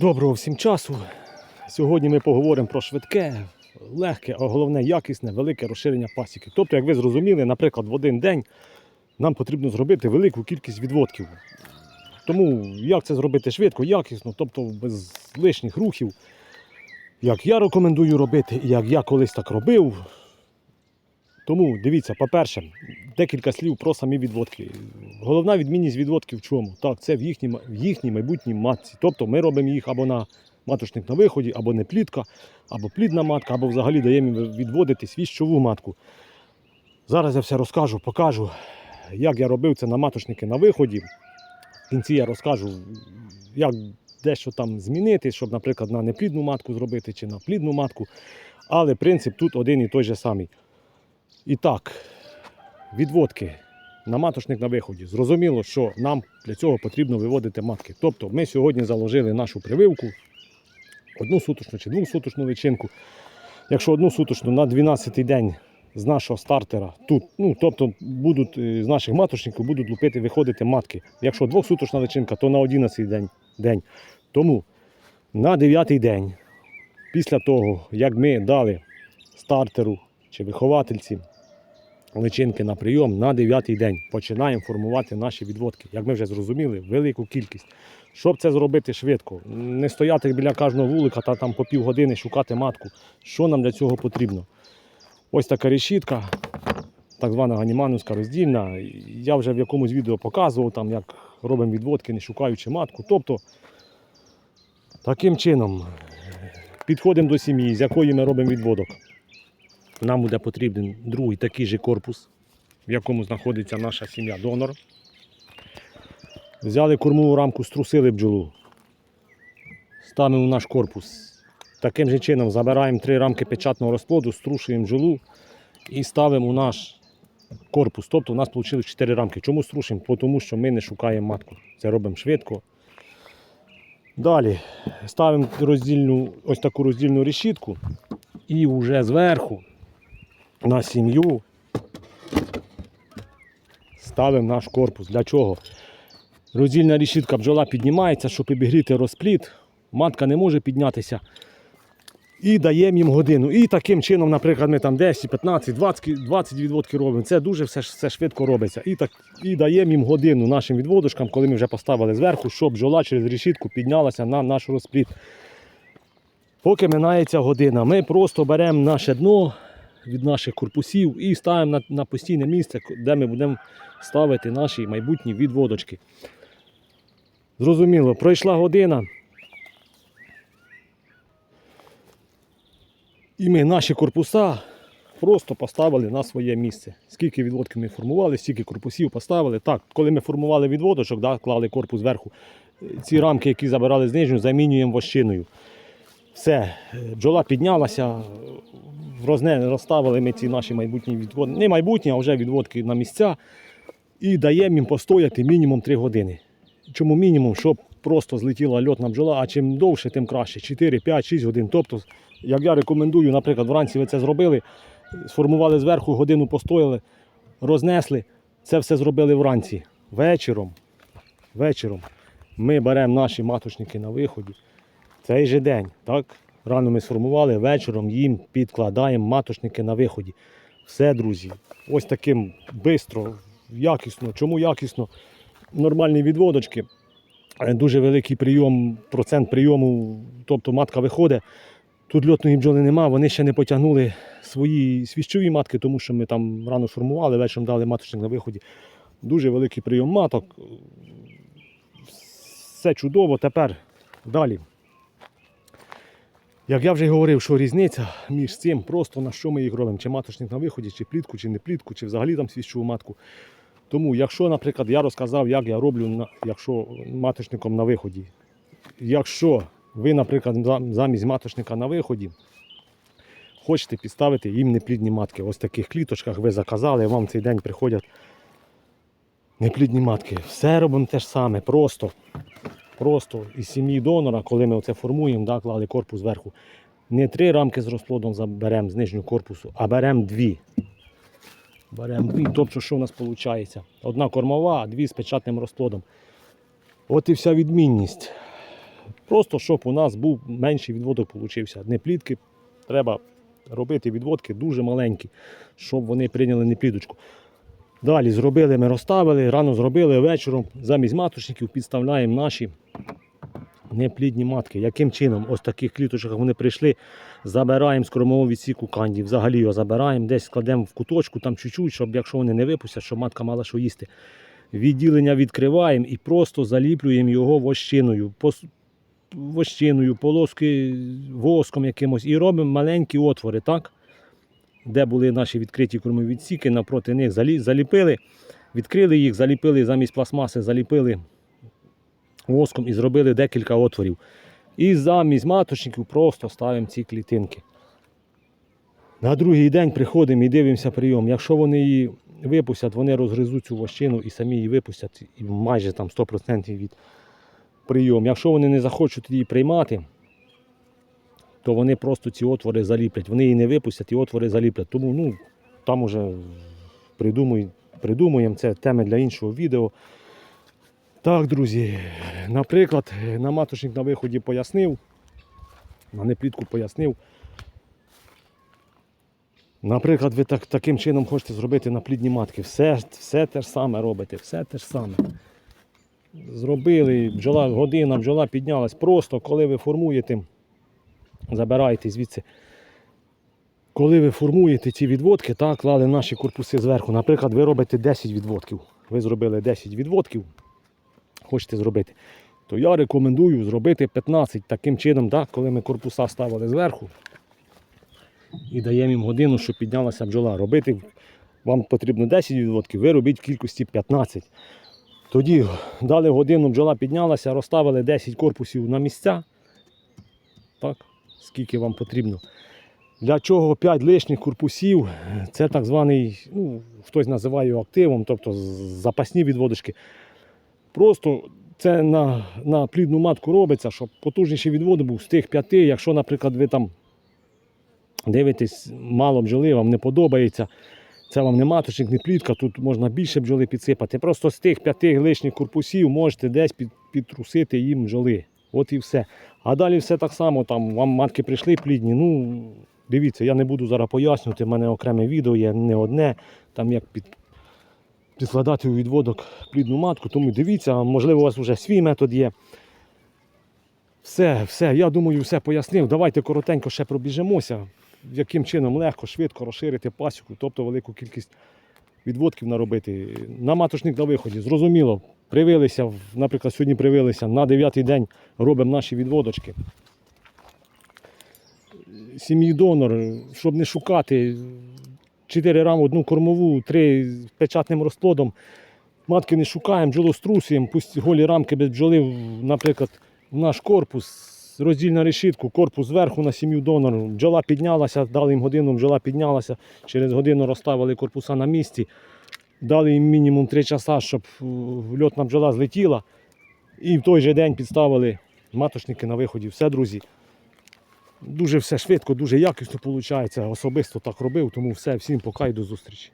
Доброго всім часу. Сьогодні ми поговоримо про швидке, легке, а головне якісне, велике розширення пасіки. Тобто, як ви зрозуміли, наприклад, в один день нам потрібно зробити велику кількість відводків. Тому як це зробити швидко, якісно, тобто без лишніх рухів, як я рекомендую робити, і як я колись так робив. Тому дивіться, по-перше, декілька слів про самі відводки. Головна відмінність відводків в чому? Так, це в їхній, в їхній майбутній матці. Тобто ми робимо їх або на маточник на виході, або не плітка, або плідна матка, або взагалі даємо відводити свіщову матку. Зараз я все розкажу, покажу, як я робив це на маточники на виході. В кінці я розкажу, як дещо там змінити, щоб, наприклад, на неплідну матку зробити чи на плідну матку. Але принцип тут один і той же самий. І так, відводки на маточник на виході. Зрозуміло, що нам для цього потрібно виводити матки. Тобто ми сьогодні заложили нашу прививку, одну суточну чи двохсуточну личинку. Якщо одну суточну на 12-й день з нашого стартера тут, ну тобто будуть е, з наших маточників будуть лупити, виходити матки. Якщо двохсуточна личинка, то на 11-й день. день. Тому на 9-й день, після того, як ми дали стартеру чи виховательці личинки на прийом на 9-й день починаємо формувати наші відводки. Як ми вже зрозуміли, велику кількість. Щоб це зробити швидко, не стояти біля кожного вулика та там по півгодини шукати матку. Що нам для цього потрібно? Ось така решітка, так звана ганіманівська роздільна. Я вже в якомусь відео показував, там, як робимо відводки, не шукаючи матку. Тобто, таким чином підходимо до сім'ї, з якої ми робимо відводок. Нам буде потрібен другий такий же корпус, в якому знаходиться наша сім'я донор. Взяли кормову рамку, струсили бджолу. Ставимо в наш корпус. Таким же чином забираємо три рамки печатного розплоду, струшуємо бджолу і ставимо у наш корпус. Тобто у нас вийшло 4 рамки. Чому струшуємо? Тому що ми не шукаємо матку. Це робимо швидко. Далі ставимо роздільну, ось таку роздільну решітку і вже зверху на сім'ю ставимо наш корпус. Для чого? Роздільна решітка бджола піднімається, щоб обігріти розпліт. Матка не може піднятися. І даємо їм годину. І таким чином, наприклад, ми там 10, 15, 20, 20 відводки робимо. Це дуже все, все швидко робиться. І, так, і даємо їм годину нашим відводочкам, коли ми вже поставили зверху, щоб бджола через решітку піднялася на наш розпліт. Поки минається година, ми просто беремо наше дно від наших корпусів і ставимо на, на постійне місце, де ми будемо ставити наші майбутні відводочки. Зрозуміло, пройшла година. І ми наші корпуса просто поставили на своє місце. Скільки відводків ми формували, стільки корпусів поставили. Так, коли ми формували відводочок, да, клали корпус зверху, е, ці рамки, які забирали з нижню, замінюємо вощиною. Все, бджола піднялася, розне, розставили ми ці наші майбутні відводки, не майбутні, а вже відводки на місця. І даємо їм постояти мінімум 3 години. Чому мінімум? Щоб просто злетіла льотна бджола, а чим довше, тим краще. 4, 5, 6 годин. Тобто, як я рекомендую, наприклад, вранці ви це зробили, сформували зверху, годину постояли, рознесли. Це все зробили вранці. Вечором, вечором ми беремо наші маточники на виході. Цей же день, так? Рано ми сформували, вечором їм підкладаємо маточники на виході. Все, друзі, ось таким бистро, якісно. Чому якісно? Нормальні відводочки, е, дуже великий прийом, процент прийому, тобто матка виходить. Тут льотної бджоли нема, вони ще не потягнули свої свіщові матки, тому що ми там рано формували, вечором дали маточник на виході. Дуже великий прийом маток. Все чудово. Тепер далі. Як я вже говорив, що різниця між цим, просто на що ми їх робимо, чи маточник на виході, чи плітку, чи не плітку, чи взагалі там свіщову матку. Тому, якщо, наприклад, я розказав, як я роблю, якщо маточником на виході. Якщо ви, наприклад, замість маточника на виході хочете підставити їм неплідні матки. Ось в таких кліточках ви заказали, вам цей день приходять неплідні матки. Все робимо те ж саме, просто. Просто із сім'ї донора, коли ми це формуємо, да, клали корпус зверху. Не три рамки з розплодом заберемо з нижнього корпусу, а беремо дві. Беремо дві. Тобто, що в нас виходить? Одна кормова, а дві з печатним розплодом. От і вся відмінність. Просто щоб у нас був менший відводок получився. Не плітки, треба робити відводки дуже маленькі, щоб вони прийняли не пліточку. Далі зробили, ми розставили, рано зробили вечором. Замість маточників підставляємо наші неплідні матки. Яким чином? Ось таких кліточок вони прийшли, забираємо з кормового відсіку канді, взагалі його забираємо, десь складемо в куточку, там чуть-чуть, щоб якщо вони не випустять, щоб матка мала що їсти. Відділення відкриваємо і просто заліплюємо його вощиною. Вощиною, полоски воском якимось і робимо маленькі отвори, так? Де були наші відкриті кормові відсіки, напроти них заліпили, відкрили їх, заліпили замість пластмаси, заліпили воском і зробили декілька отворів. І замість маточників просто ставимо ці клітинки. На другий день приходимо і дивимося прийом. Якщо вони її випустять, вони розгризуть цю вощину і самі її випустять і майже там 100% від прийом. Якщо вони не захочуть її приймати, то вони просто ці отвори заліплять. Вони її не випустять, і отвори заліплять. Тому ну, там уже придумуй- придумуємо це теми для іншого відео. Так, друзі, наприклад, на маточник на виході пояснив, на неплітку пояснив. Наприклад, ви так, таким чином хочете зробити на плідні матки. Все, все те ж саме робите, все те ж саме. Зробили, бджола, година, бджола піднялась. Просто коли ви формуєте, забирайте звідси. Коли ви формуєте ці відводки, так, клали наші корпуси зверху. Наприклад, ви робите 10 відводків. Ви зробили 10 відводків, хочете зробити, то я рекомендую зробити 15 таким чином, так, коли ми корпуса ставили зверху і даємо їм годину, щоб піднялася бджола. Робити вам потрібно 10 відводків, ви робіть в кількості 15. Тоді дали годину, бджола піднялася, розставили 10 корпусів на місця. Так, скільки вам потрібно. Для чого 5 лишніх корпусів? Це так званий, ну, хтось називає активом, тобто запасні відводочки. Просто це на, на плідну матку робиться, щоб потужніший відвод був з тих п'яти. Якщо, наприклад, ви там дивитесь, мало бджоли, вам не подобається. Це вам не маточник, не плітка, тут можна більше бджоли підсипати. Просто з тих п'яти лишніх корпусів можете десь під, підтрусити їм бджоли. От і все. А далі все так само, там вам матки прийшли плідні. Ну, дивіться, я не буду зараз пояснювати, в мене окреме відео є не одне, там як під, підкладати у відводок плідну матку. Тому дивіться, можливо, у вас вже свій метод є. Все, все, я думаю, все пояснив. Давайте коротенько ще пробіжимося, яким чином легко, швидко розширити пасіку, тобто велику кількість відводків наробити. На маточник на виході. Зрозуміло, привилися, наприклад, сьогодні привилися, на 9 день робимо наші відводочки. Сім'ї донор, щоб не шукати 4 рам одну кормову, 3 з печатним розплодом. Матки не шукаємо, бджолу струсуємо, пусть голі рамки без бджоли, наприклад, в наш корпус, роздільна решітку, корпус зверху на сім'ю донор. Бджола піднялася, дали їм годину, бджола піднялася, через годину розставили корпуса на місці, дали їм мінімум 3 часа, щоб е, льотна бджола злетіла. І в той же день підставили маточники на виході. Все, друзі. Дуже все швидко, дуже якісно виходить. Особисто так робив, тому все, всім пока і до зустрічі.